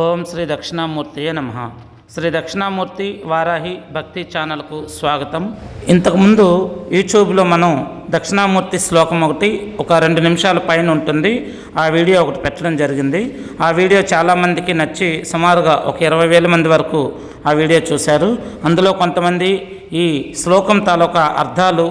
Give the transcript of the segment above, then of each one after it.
ఓం శ్రీ దక్షిణామూర్తియే నమ. శ్రీ దక్షిణామూర్తి వారాహి భక్తి ఛానల్కు స్వాగతం. ఇంతకుముందు యూట్యూబ్లో మనం దక్షిణామూర్తి శ్లోకం ఒకటి ఒక రెండు నిమిషాల పైన ఉంటుంది. ఆ వీడియో ఒకటి పెట్టడం జరిగింది. ఆ వీడియో చాలామందికి నచ్చి సుమారుగా ఒక ఇరవై వేల మంది వరకు ఆ వీడియో చూశారు. అందులో కొంతమంది ఈ శ్లోకం తాలూకా అర్థాలు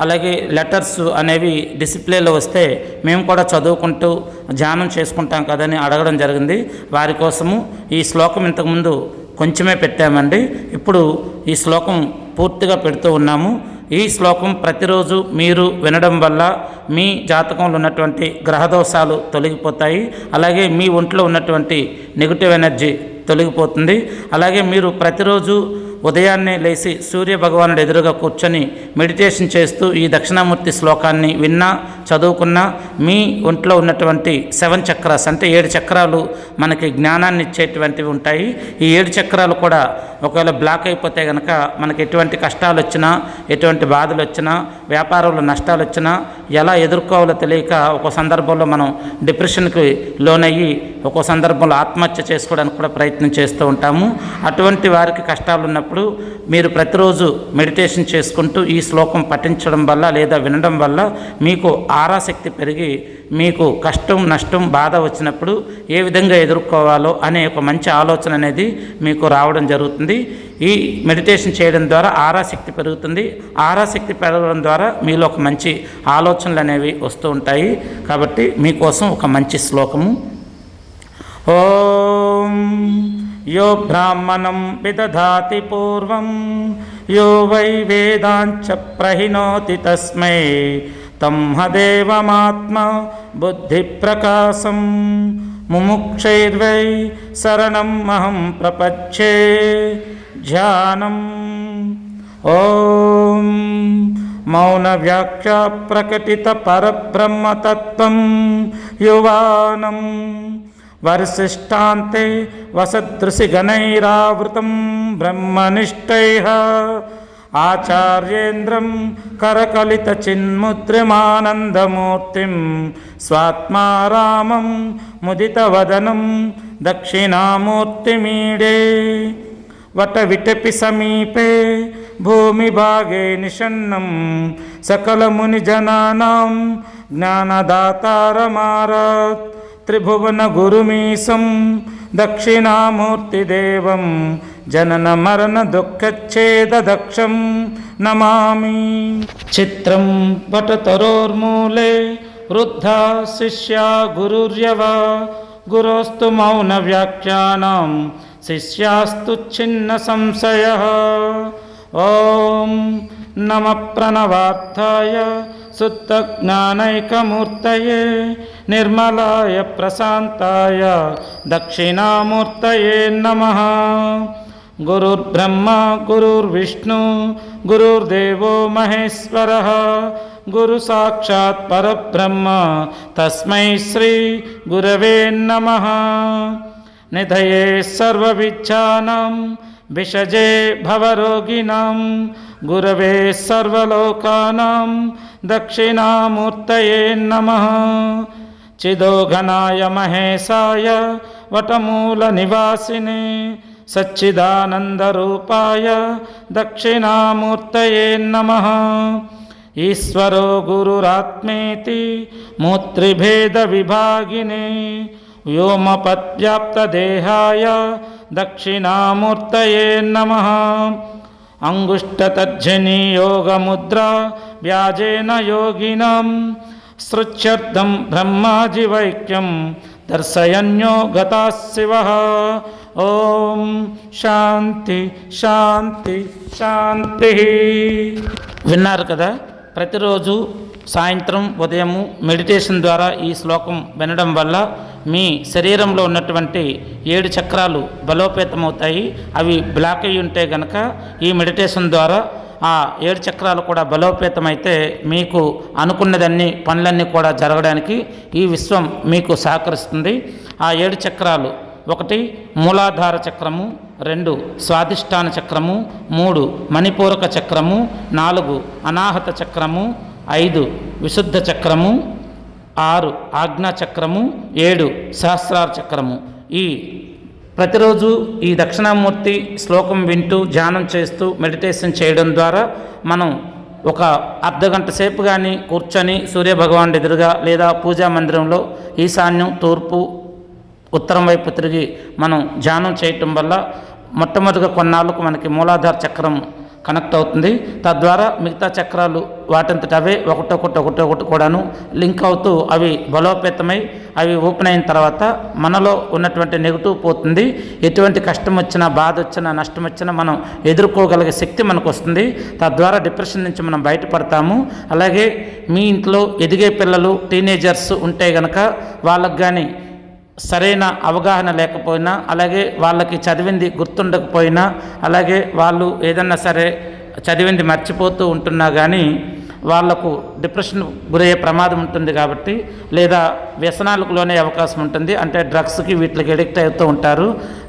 అలాగే లెటర్స్ అనేవి డిసిప్లేలో వస్తే మేము కూడా చదువుకుంటూ ధ్యానం చేసుకుంటాం కదని అడగడం జరిగింది. వారి కోసము ఈ శ్లోకం ఇంతకుముందు కొంచెమే పెట్టామండి. ఇప్పుడు ఈ శ్లోకం పూర్తిగా పెడుతూ ఉన్నాము. ఈ శ్లోకం ప్రతిరోజు మీరు వినడం వల్ల మీ జాతకంలో ఉన్నటువంటి గ్రహదోషాలు తొలగిపోతాయి. అలాగే మీ ఒంట్లో ఉన్నటువంటి నెగిటివ్ ఎనర్జీ తొలగిపోతుంది. అలాగే మీరు ప్రతిరోజు ఉదయాన్నే లేచి సూర్య భగవానుడు ఎదురుగా కూర్చొని మెడిటేషన్ చేస్తూ ఈ దక్షిణామూర్తి శ్లోకాన్ని విన్నా చదువుకున్న మీ ఒంట్లో ఉన్నటువంటి సెవెన్ చక్రాస్ అంటే ఏడు చక్రాలు మనకి జ్ఞానాన్ని ఇచ్చేటువంటివి ఉంటాయి. ఈ ఏడు చక్రాలు కూడా ఒకవేళ బ్లాక్ అయిపోతే కనుక మనకి ఎటువంటి కష్టాలు వచ్చినా ఎటువంటి బాధలు వచ్చినా వ్యాపారంలో నష్టాలు వచ్చినా ఎలా ఎదుర్కోవాలో తెలియక ఒక సందర్భంలో మనం డిప్రెషన్కి లోనయ్యి ఒక్కో సందర్భంలో ఆత్మహత్య చేసుకోవడానికి కూడా ప్రయత్నం చేస్తూ ఉంటాము. అటువంటి వారికి కష్టాలు ఉన్నప్పుడు మీరు ప్రతిరోజు మెడిటేషన్ చేసుకుంటూ ఈ శ్లోకం పఠించడం వల్ల లేదా వినడం వల్ల మీకు ఆరాశక్తి పెరిగి మీకు కష్టం నష్టం బాధ వచ్చినప్పుడు ఏ విధంగా ఎదుర్కోవాలో అనే ఒక మంచి ఆలోచన అనేది మీకు రావడం జరుగుతుంది. ఈ మెడిటేషన్ చేయడం ద్వారా ఆరాశక్తి పెరుగుతుంది. ఆరాశక్తి పెరగడం ద్వారా మీలో ఒక మంచి ఆలోచనలు అనేవి వస్తూ ఉంటాయి. కాబట్టి మీకోసం ఒక మంచి శ్లోకము. ఓం యో బ్రాహ్మణం విదధాతి పూర్వం యో వై వేదాంచ ప్రహిణోతి తస్మై తం హదేవమాత్మ బుద్ధిప్రకాశం ముముక్షైర్వై శరణం అహం ప్రపచ్చే ధ్యానం ఓం మౌన వ్యాఖ్యా ప్రకటిత పరబ్రహ్మతత్వం ఆచార్యేంద్రం కరకలిత చిన్ముద్రమానందమూర్తిం బ్రహ్మనిష్టైః ఆచార్యేంద్రం కరకలితచిన్ముద్రమానందమూర్తిం స్వాత్మారామం ముదితవదనం దక్షిణామూర్తిమీడే. వటవిటపి సమీపే భూమిభాగే నిషన్నం సకలమునిజనానాం జ్ఞానదాతారమారాత్ త్రిభువన గురుమీసం దక్షిణామూర్తిదేవం జనన మరణ దుఃఖచ్ఛేదక్షం నమామి చిత్రం వటతరోర్మూలే వృద్ధా శిష్యా గురుర్యవ గురోస్తు మౌన వ్యాఖ్యానం శిష్యాస్తు చిన్న సంశయ ఓం నమ ప్రణవార్థాయ శుద్ధజ్ఞానైకమూర్తయే నిర్మలాయ ప్రశాంతాయ దక్షిణామూర్తయే నమ గురుర్బ్రహ్మ గురుర్విష్ణు గురుర్దేవో మహేశ్వర గురు సాక్షాత్ పరబ్రహ్మ తస్మై శ్రీ గురవే నమ నిధయే సర్వవిచ్ఛానం गुरवे सर्वलोकानां दक्षिणामूर्तये नमः। चिदोघनाय महेशाय वटमूलनिवासिने सच्चिदानन्दरूपाय दक्षिणामूर्तये नमः। ईश्वरो गुरुरात्मेति मूतृभेदविभागिने व्योमपद्व्याप्तदेहाय दक्षिणामूर्तये नमः। విభాగినే వ్యోమపద్వ్యాప్తదేహాయ దక్షిణామూర్తయే వ్యాజేన యోగినాం సృత్యర్థం బ్రహ్మాజివైక్యం దర్శయన్యో గతా శివ. ఓం శాంతి శాంతి శాంతి. విన్నారు కదా? ప్రతిరోజు సాయంత్రం ఉదయము మెడిటేషన్ ద్వారా ఈ శ్లోకం వినడం వల్ల మీ శరీరంలో ఉన్నటువంటి ఏడు చక్రాలు బలోపేతమవుతాయి. అవి బ్లాక్ అయి ఉంటే గనక ఈ మెడిటేషన్ ద్వారా ఆ ఏడు చక్రాలు కూడా బలోపేతమైతే మీకు అనుకున్నదన్నీ పనులన్నీ కూడా జరగడానికి ఈ విశ్వం మీకు సహకరిస్తుంది. ఆ ఏడు చక్రాలు ఒకటి మూలాధార చక్రము రెండు స్వాధిష్టాన చక్రము మూడు మణిపూరక చక్రము నాలుగు అనాహత చక్రము ఐదు విశుద్ధ చక్రము ఆరు ఆజ్ఞా చక్రము ఏడు సహస్రార చక్రము. ఈ ప్రతిరోజు ఈ దక్షిణామూర్తి శ్లోకం వింటూ ధ్యానం చేస్తూ మెడిటేషన్ చేయడం ద్వారా మనం ఒక అర్ధగంట సేపు కానీ కూర్చొని సూర్యభగవానుడి ఎదురుగా లేదా పూజా మందిరంలో ఈశాన్యం తూర్పు ఉత్తరం వైపు తిరిగి మనం ధ్యానం చేయటం వల్ల మొట్టమొదటిగా కొన్నాళ్ళకు మనకి మూలాధార చక్రం కనెక్ట్ అవుతుంది. తద్వారా మిగతా చక్రాలు వాటంతట అవే ఒకటొకటి ఒకటొకటి కూడాను లింక్ అవుతూ అవి బలోపేతమై అవి ఓపెన్ అయిన తర్వాత మనలో ఉన్నటువంటి నెగిటివ్ పోతుంది. ఎటువంటి కష్టం వచ్చినా బాధ వచ్చినా నష్టం వచ్చినా మనం ఎదుర్కోగలిగే శక్తి మనకు వస్తుంది. తద్వారా డిప్రెషన్ నుంచి మనం బయటపడతాము. అలాగే మీ ఇంట్లో ఎదిగే పిల్లలు టీనేజర్స్ ఉంటే గనక వాళ్ళకు కానీ సరైన అవగాహన లేకపోయినా అలాగే వాళ్ళకి చదివింది గుర్తుండకపోయినా అలాగే వాళ్ళు ఏదన్నా సరే చదివింది మర్చిపోతూ ఉంటున్నా కానీ వాళ్ళకు డిప్రెషన్ గురయ్యే ప్రమాదం ఉంటుంది కాబట్టి లేదా వ్యసనాలకు లోనే అవకాశం ఉంటుంది. అంటే డ్రగ్స్కి వీటికి ఎడిక్ట్ అవుతూ ఉంటారు.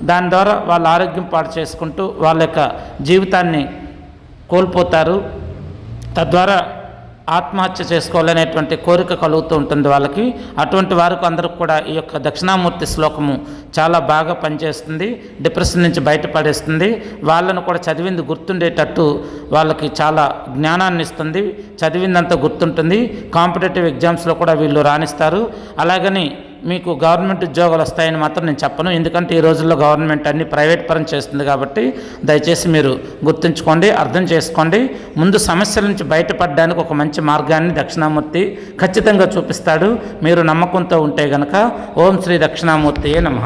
దాని ద్వారా వాళ్ళ ఆరోగ్యం పాడు చేసుకుంటూ వాళ్ళ యొక్క జీవితాన్ని కోల్పోతారు. తద్వారా ఆత్మహత్య చేసుకోవాలనేటువంటి కోరిక కలుగుతూ ఉంటుంది వాళ్ళకి. అటువంటి వారికి అందరికి కూడా ఈ యొక్క దక్షిణామూర్తి శ్లోకము చాలా బాగా పనిచేస్తుంది. డిప్రెషన్ నుంచి బయటపడేస్తుంది. వాళ్ళను కూడా చదివింది గుర్తుండేటట్టు వాళ్ళకి చాలా జ్ఞానాన్ని ఇస్తుంది. చదివిందంతా గుర్తుంటుంది. కాంపిటేటివ్ ఎగ్జామ్స్లో కూడా వీళ్ళు రాణిస్తారు. అలాగని మీకు గవర్నమెంట్ ఉద్యోగాలు వస్తాయని మాత్రం నేను చెప్పను. ఎందుకంటే ఈ రోజుల్లో గవర్నమెంట్ అన్ని ప్రైవేట్ పరం చేస్తుంది కాబట్టి దయచేసి మీరు గుర్తుంచుకోండి అర్థం చేసుకోండి. ముందు సమస్యల నుంచి బయటపడడానికి ఒక మంచి మార్గాన్ని దక్షిణామూర్తి ఖచ్చితంగా చూపిస్తాడు. మీరు నమ్మకంతో ఉంటే గనక ఓం శ్రీ దక్షిణామూర్తియే నమ.